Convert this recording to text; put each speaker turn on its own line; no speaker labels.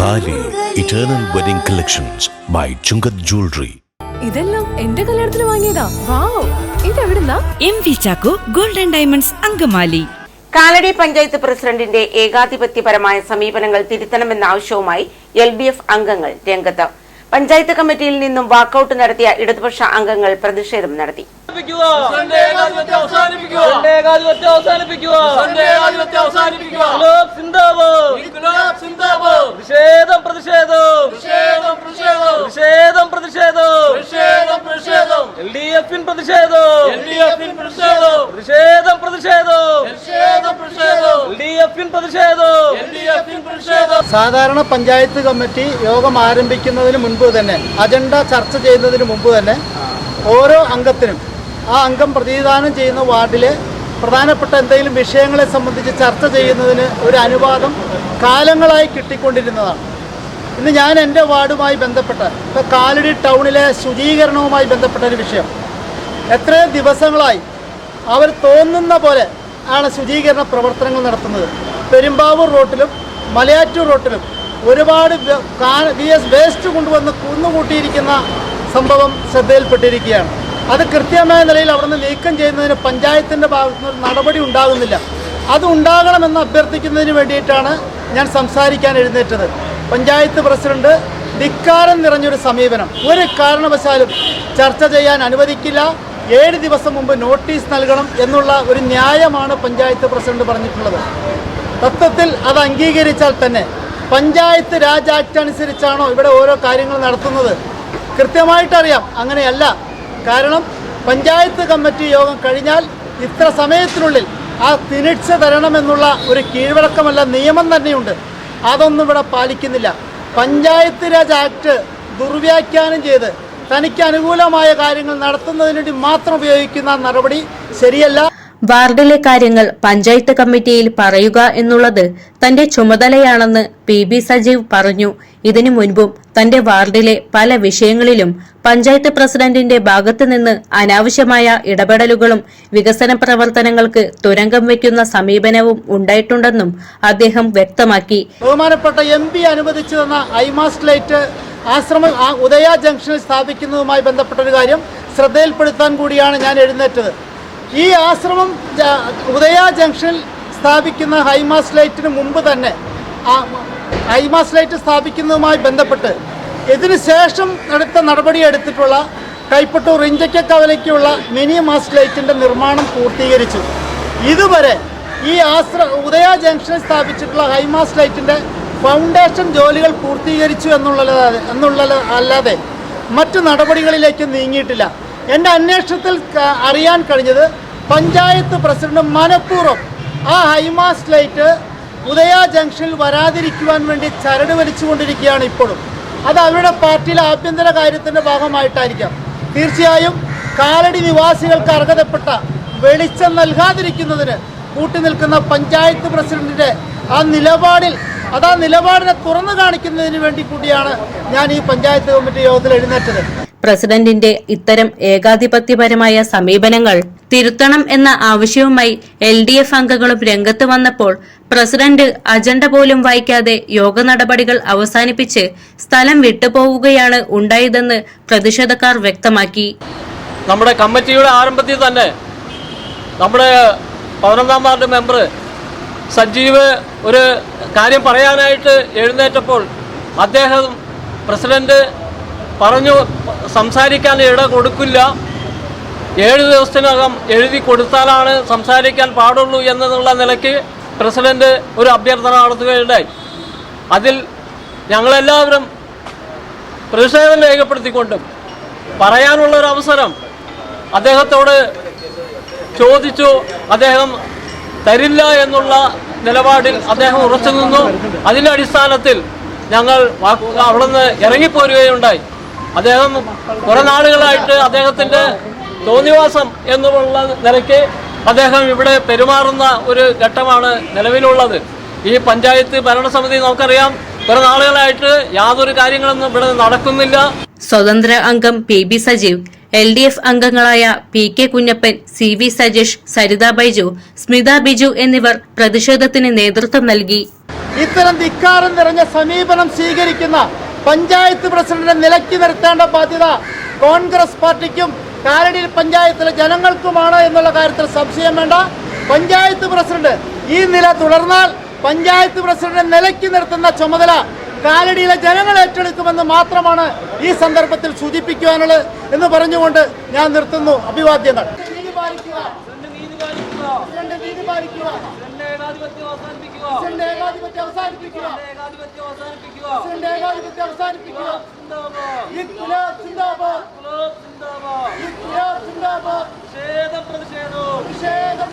Thali eternal wedding collections by Chungath jewellery
ഇതെല്ലാം എന്റെ കല്യാണത്തിന് വാങ്ങിയതാ. Wow. ഇതെവിടുന്നാ?
M V Chacko golden diamonds Angamaly.
Kalady panchayat പ്രസിഡന്റിന്റെ ഏകാധിപത്യപരമായ സമീപനങ്ങൾ തിരുത്തണമെന്ന ആവശ്യവുമായി എൽ ഡി എഫ് അംഗങ്ങൾ രംഗത്ത് പഞ്ചായത്ത് കമ്മിറ്റിയിൽ നിന്നും വാക്കൌട്ട് നടത്തിയ ഇടതുപക്ഷ അംഗങ്ങൾ പ്രതിഷേധം നടത്തി.
പ്രതിഷേധം പ്രതിഷേധം. പ്രതിഷേധം പ്രതിഷേധം. പ്രതിഷേധം പ്രതിഷേധം. പ്രതിഷേധം പ്രതിഷേധം.
സാധാരണ പഞ്ചായത്ത് കമ്മിറ്റി യോഗം ആരംഭിക്കുന്നതിന് മുൻപ് തന്നെ അജണ്ട ചർച്ച ചെയ്യുന്നതിന് മുമ്പ് തന്നെ ഓരോ അംഗത്തിനും ആ അംഗം പ്രതിനിധാനം ചെയ്യുന്ന വാർഡിലെ പ്രധാനപ്പെട്ട എന്തെങ്കിലും വിഷയങ്ങളെ സംബന്ധിച്ച് ചർച്ച ചെയ്യുന്നതിന് ഒരു അനുവാദം കാലങ്ങളായി കിട്ടിക്കൊണ്ടിരുന്നതാണ്. ഇന്ന് ഞാൻ എന്റെ വാർഡുമായി ബന്ധപ്പെട്ട ഇപ്പോൾ കാലടി ടൗണിലെ ശുചീകരണവുമായി ബന്ധപ്പെട്ട ഒരു വിഷയം. എത്രയോ ദിവസങ്ങളായി അവർ തോന്നുന്ന പോലെ ആണ് ശുചീകരണ പ്രവർത്തനങ്ങൾ നടത്തുന്നത്. പെരുമ്പാവൂർ റോട്ടിലും മലയാറ്റൂർ റോട്ടിലും ഒരുപാട് വ- എസ് വേസ്റ്റ് കൊണ്ടുവന്ന് കുന്നുകൂട്ടിയിരിക്കുന്ന സംഭവം ശ്രദ്ധയിൽപ്പെട്ടിരിക്കുകയാണ്. അത് കൃത്യമായ നിലയിൽ അവിടെ നിന്ന് നീക്കം ചെയ്യുന്നതിന് പഞ്ചായത്തിന്റെ ഭാഗത്തു നിന്ന് നടപടി ഉണ്ടാകുന്നില്ല. അത് ഉണ്ടാകണമെന്ന് അഭ്യർത്ഥിക്കുന്നതിന് വേണ്ടിയിട്ടാണ് ഞാൻ സംസാരിക്കാൻ എഴുന്നേറ്റത്. പഞ്ചായത്ത് പ്രസിഡന്റ് ധിക്കാരം നിറഞ്ഞൊരു സമീപനം. ഒരു കാരണവശാലും ചർച്ച ചെയ്യാൻ അനുവദിക്കില്ല. ഏഴ് ദിവസം മുമ്പ് നോട്ടീസ് നൽകണം എന്നുള്ള ഒരു ന്യായമാണ് പഞ്ചായത്ത് പ്രസിഡന്റ് പറഞ്ഞിട്ടുള്ളത്. തത്വത്തിൽ അത് അംഗീകരിച്ചാൽ തന്നെ പഞ്ചായത്ത് രാജ് ആക്ട് അനുസരിച്ചാണോ ഇവിടെ ഓരോ കാര്യങ്ങൾ നടത്തുന്നത്? കൃത്യമായിട്ടറിയാം. അങ്ങനെയല്ല. കാരണം പഞ്ചായത്ത് കമ്മിറ്റി യോഗം കഴിഞ്ഞാൽ ഇത്ര സമയത്തിനുള്ളിൽ ആ തിരിച്ച് തരണമെന്നുള്ള ഒരു കീഴ്വഴക്കമല്ല നിയമം തന്നെയുണ്ട്. അതൊന്നും ഇവിടെ പാലിക്കുന്നില്ല. പഞ്ചായത്ത് രാജ് ആക്ട് ദുർവ്യാഖ്യാനം ചെയ്ത് തനിക്ക് അനുകൂലമായ കാര്യങ്ങൾ നടത്തുന്നതിന് വേണ്ടി മാത്രം ഉപയോഗിക്കുന്ന നടപടി ശരിയല്ല.
വാർഡിലെ കാര്യങ്ങൾ പഞ്ചായത്ത് കമ്മിറ്റിയിൽ പറയുക എന്നുള്ളത് തന്റെ ചുമതലയാണെന്ന് പി ബി സജീവ് പറഞ്ഞു. ഇതിനു മുൻപും തന്റെ വാർഡിലെ പല വിഷയങ്ങളിലും പഞ്ചായത്ത് പ്രസിഡന്റിന്റെ ഭാഗത്തു നിന്ന് അനാവശ്യമായ ഇടപെടലുകളും വികസന പ്രവർത്തനങ്ങൾക്ക് തുരങ്കം വയ്ക്കുന്ന സമീപനവും ഉണ്ടായിട്ടുണ്ടെന്നും അദ്ദേഹം വ്യക്തമാക്കി.
ബഹുമാനപ്പെട്ട എം പി അനുവദിച്ചു തന്ന ഐമാസ് ലൈറ്റ് ആശ്രമം ആ ഉദയ ജംഗ്ഷനിൽ സ്ഥാപിക്കുന്നതുമായി ബന്ധപ്പെട്ട ഒരു കാര്യം ശ്രദ്ധയിൽപ്പെടുത്താൻ കൂടിയാണ് ഞാൻ എഴുന്നേറ്റത്. ഈ ആശ്രമം ഉദയ ജംഗ്ഷനിൽ സ്ഥാപിക്കുന്ന ഹൈമാസ് ലൈറ്റിന് മുമ്പ് തന്നെ ഹൈമാസ് ലൈറ്റ് സ്ഥാപിക്കുന്നതുമായി ബന്ധപ്പെട്ട് ഇതിന് ശേഷം അടുത്ത നടപടി എടുത്തിട്ടുള്ള കൈപ്പട്ടൂർ ഇഞ്ചക്കക്കവലയ്ക്കുള്ള മിനി മാസ് ലൈറ്റിന്റെ നിർമ്മാണം പൂർത്തീകരിച്ചു. ഇതുവരെ ഈ ആശ്ര ഉദയ ജംഗ്ഷനിൽ സ്ഥാപിച്ചിട്ടുള്ള ഹൈമാസ് ലൈറ്റിന്റെ ഫൗണ്ടേഷൻ ജോലികൾ പൂർത്തീകരിച്ചു എന്നുള്ളത് എന്നുള്ളത് അല്ലാതെ മറ്റു നടപടികളിലേക്ക് നീങ്ങിയിട്ടില്ല. എന്റെ അന്വേഷണത്തിൽ അറിയാൻ കഴിഞ്ഞത് പഞ്ചായത്ത് പ്രസിഡന്റ് മനഃപൂർവം ആ ഹൈമാസ് ലൈറ്റ് ഉദയ ജംഗ്ഷനിൽ വരാതിരിക്കുവാൻ വേണ്ടി ചരട് വലിച്ചുകൊണ്ടിരിക്കുകയാണ് ഇപ്പോഴും. അത് അവരുടെ പാർട്ടിയിലെ ആഭ്യന്തര കാര്യത്തിന്റെ ഭാഗമായിട്ടായിരിക്കാം. തീർച്ചയായും കാലടി നിവാസികൾക്ക് അർഹതപ്പെട്ട വെളിച്ചം നൽകാതിരിക്കുന്നതിന് കൂട്ടുനിൽക്കുന്ന പഞ്ചായത്ത് പ്രസിഡന്റിന്റെ ആ നിലപാടിൽ അത് ആ നിലപാടിനെ തുറന്നു കാണിക്കുന്നതിന് വേണ്ടി കൂടിയാണ് ഞാൻ ഈ പഞ്ചായത്ത് കമ്മിറ്റി യോഗത്തിൽ എഴുന്നേറ്റത്.
പ്രസിഡന്റിന്റെ ഇത്തരം ഏകാധിപത്യപരമായ സമീപനങ്ങൾ തിരുത്തണം എന്ന ആവശ്യവുമായി എൽ ഡി എഫ് അംഗങ്ങളും രംഗത്ത് വന്നപ്പോൾ പ്രസിഡന്റ് അജണ്ട പോലും വായിക്കാതെ യോഗ നടപടികൾ അവസാനിപ്പിച്ച് സ്ഥലം വിട്ടുപോവുകയാണ് ഉണ്ടായതെന്ന് പ്രതിഷേധക്കാർ വ്യക്തമാക്കി.
നമ്മുടെ കമ്മിറ്റിയുടെ ആരംഭത്തിൽ തന്നെ നമ്മുടെ പതിനൊന്നാം വാർഡ് മെമ്പർ സജീവ് ഒരു കാര്യം പറയാനായിട്ട് എഴുന്നേറ്റപ്പോൾ അദ്ദേഹം പ്രസിഡന്റ് പറഞ്ഞു സംസാരിക്കാൻ ഇട കൊടുക്കില്ല. ഏഴ് ദിവസത്തിനകം എഴുതി കൊടുത്താലാണ് സംസാരിക്കാൻ പാടുള്ളൂ എന്നുള്ള നിലയ്ക്ക് പ്രസിഡന്റ് ഒരു അഭ്യർത്ഥന നടത്തുകയുണ്ടായി. അതിൽ ഞങ്ങളെല്ലാവരും പ്രതിഷേധം രേഖപ്പെടുത്തിക്കൊണ്ടും പറയാനുള്ള ഒരു അവസരം അദ്ദേഹത്തോട് ചോദിച്ചു. അദ്ദേഹം തരില്ല എന്നുള്ള നിലപാടിൽ അദ്ദേഹം ഉറച്ചു നിന്നു. അതിന്റെ അടിസ്ഥാനത്തിൽ ഞങ്ങൾ അവിടെ നിന്ന് ഇറങ്ങിപ്പോരുകയുണ്ടായി. അദ്ദേഹം കുറെ നാളുകളായിട്ട് അദ്ദേഹത്തിന്റെ തോന്നിവാസം എന്നുള്ള നിലയ്ക്ക് അദ്ദേഹം ഇവിടെ പെരുമാറുന്ന ഒരു ഘട്ടമാണ് നിലവിലുള്ളത്. ഈ പഞ്ചായത്ത് ഭരണസമിതി നമുക്കറിയാം കുറെ നാളുകളായിട്ട് യാതൊരു കാര്യങ്ങളൊന്നും ഇവിടെ നടക്കുന്നില്ല.
സ്വതന്ത്ര അംഗം P B Sajeev. L D F അംഗങ്ങളായ P K Kunjappan C V Sajesh Saritha Baiju Smitha Biju എന്നിവർ പ്രതിഷേധത്തിന് നേതൃത്വം നൽകി.
ഇത്തരം ധിക്കാരം നിറഞ്ഞ സമീപനം സ്വീകരിക്കുന്ന പഞ്ചായത്ത് പ്രസിഡന്റിനെ നിലയ്ക്ക് നിർത്തേണ്ട ബാധ്യത കോൺഗ്രസ് പാർട്ടിക്കും കാലടി പഞ്ചായത്തിലെ ജനങ്ങൾക്കുമാണ് എന്നുള്ള കാര്യത്തിൽ സംശയം വേണ്ട. പഞ്ചായത്ത് പ്രസിഡന്റ് ഈ നില തുടർന്നാൽ പഞ്ചായത്ത് പ്രസിഡന്റിനെ നിലയ്ക്ക് നിർത്തുന്ന ചുമതല കാലടിയിലെ ജനങ്ങൾ ഏറ്റെടുക്കുമെന്ന് മാത്രമാണ് ഈ സന്ദർഭത്തിൽ സൂചിപ്പിക്കുവാനുള്ളത് എന്ന് പറഞ്ഞുകൊണ്ട് ഞാൻ നിർത്തുന്നു. അഭിവാദ്യങ്ങൾ. നീതി പാലിക്കുക.
നീതി പാലിക്കുക.
പ്രസിഡന്റ് നീതി പാലിക്കുക.
പ്രസിഡന്റ് ഏകാധിപത്യം അവസാനിപ്പിക്കുക. പ്രതിഷേധം